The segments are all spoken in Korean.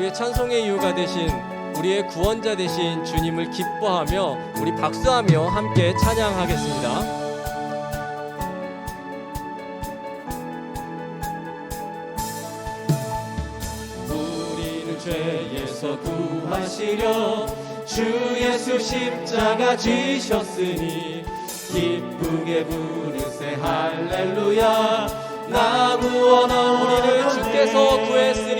우리의 찬송의 이유가 되신 우리의 구원자 되신 주님을 기뻐하며 우리 박수하며 함께 찬양하겠습니다. 우리를 죄에서 구하시려 주 예수 십자가 지셨으니 기쁘게 부르세 할렐루야 나 구원하 우리를 주께서 구했으니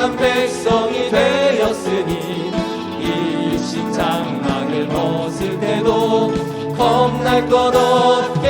거룩한 백성이 되었으니 이 십장막을 벗을 때도 겁날 것 없겠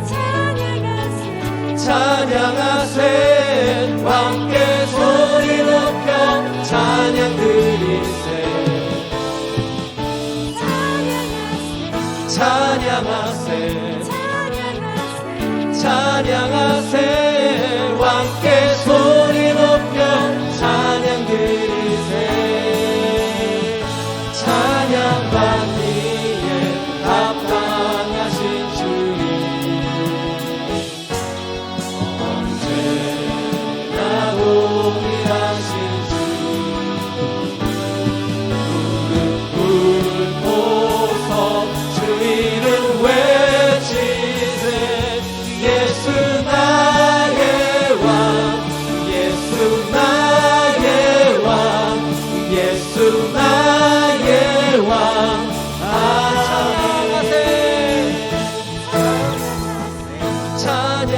찬양하세 함께 소리 높여 찬양 드리세 찬양하세 찬양하세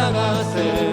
찬양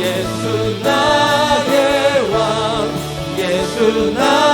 예수 나의 왕 예수 나